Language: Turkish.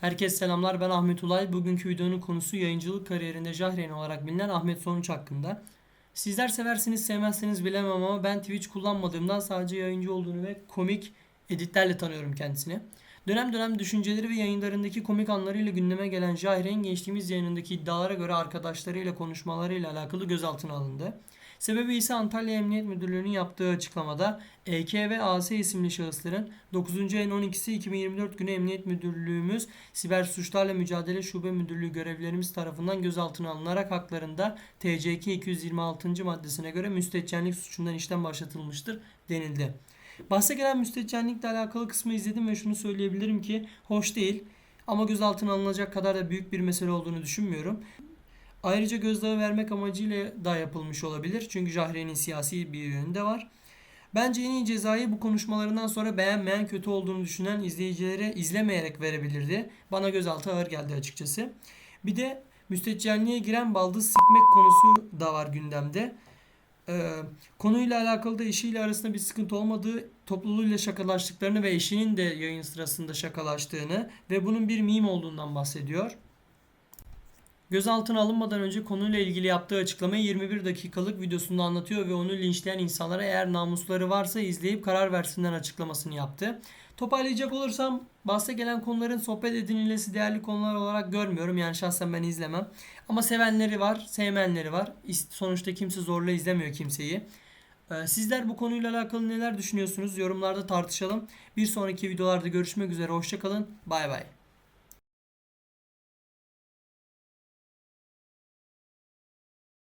Herkese selamlar ben Ahmet Ulay. Bugünkü videonun konusu yayıncılık kariyerinde Jahreyn olarak bilinen Ahmet Sonuç hakkında. Sizler seversiniz sevmezseniz bilemem ama ben Twitch kullanmadığımdan sadece yayıncı olduğunu ve komik editlerle tanıyorum kendisini. Dönem dönem düşünceleri ve yayınlarındaki komik anlarıyla gündeme gelen Jahreyn geçtiğimiz yayınındaki iddialara göre arkadaşlarıyla konuşmalarıyla alakalı gözaltına alındı. Sebebi ise Antalya Emniyet Müdürlüğü'nün yaptığı açıklamada EK ve AS isimli şahısların 9. ayın 12'si 2024 günü Emniyet Müdürlüğümüz Siber Suçlarla Mücadele Şube Müdürlüğü görevlilerimiz tarafından gözaltına alınarak haklarında TCK 226. maddesine göre müstehcenlik suçundan işlem başlatılmıştır denildi. Bahse gelen müstehcenlikle alakalı kısmı izledim ve şunu söyleyebilirim ki hoş değil ama gözaltına alınacak kadar da büyük bir mesele olduğunu düşünmüyorum. Ayrıca gözdağı vermek amacıyla da yapılmış olabilir. Çünkü Jahre'nin siyasi bir yönü de var. Bence en iyi cezayı bu konuşmalarından sonra beğenmeyen, kötü olduğunu düşünen izleyicilere izlemeyerek verebilirdi. Bana gözaltı ağır geldi açıkçası. Bir de müstehcenliğe giren baldız sikmek konusu da var gündemde. Ee, konuyla alakalı da eşiyle arasında bir sıkıntı olmadığı, topluluğuyla şakalaştıklarını ve eşinin de yayın sırasında şakalaştığını ve bunun bir meme olduğundan bahsediyor. Gözaltına alınmadan önce konuyla ilgili yaptığı açıklamayı 21 dakikalık videosunda anlatıyor ve onu linçleyen insanlara eğer namusları varsa izleyip karar versinler açıklamasını yaptı. Toparlayacak olursam bahse gelen konuların sohbet edinilesi değerli konular olarak görmüyorum. Yani şahsen ben izlemem. Ama sevenleri var, sevmeyenleri var. Sonuçta kimse zorla izlemiyor kimseyi. Ee, Sizler bu konuyla alakalı neler düşünüyorsunuz? Yorumlarda tartışalım. Bir sonraki videolarda görüşmek üzere. Hoşçakalın. Bay bay.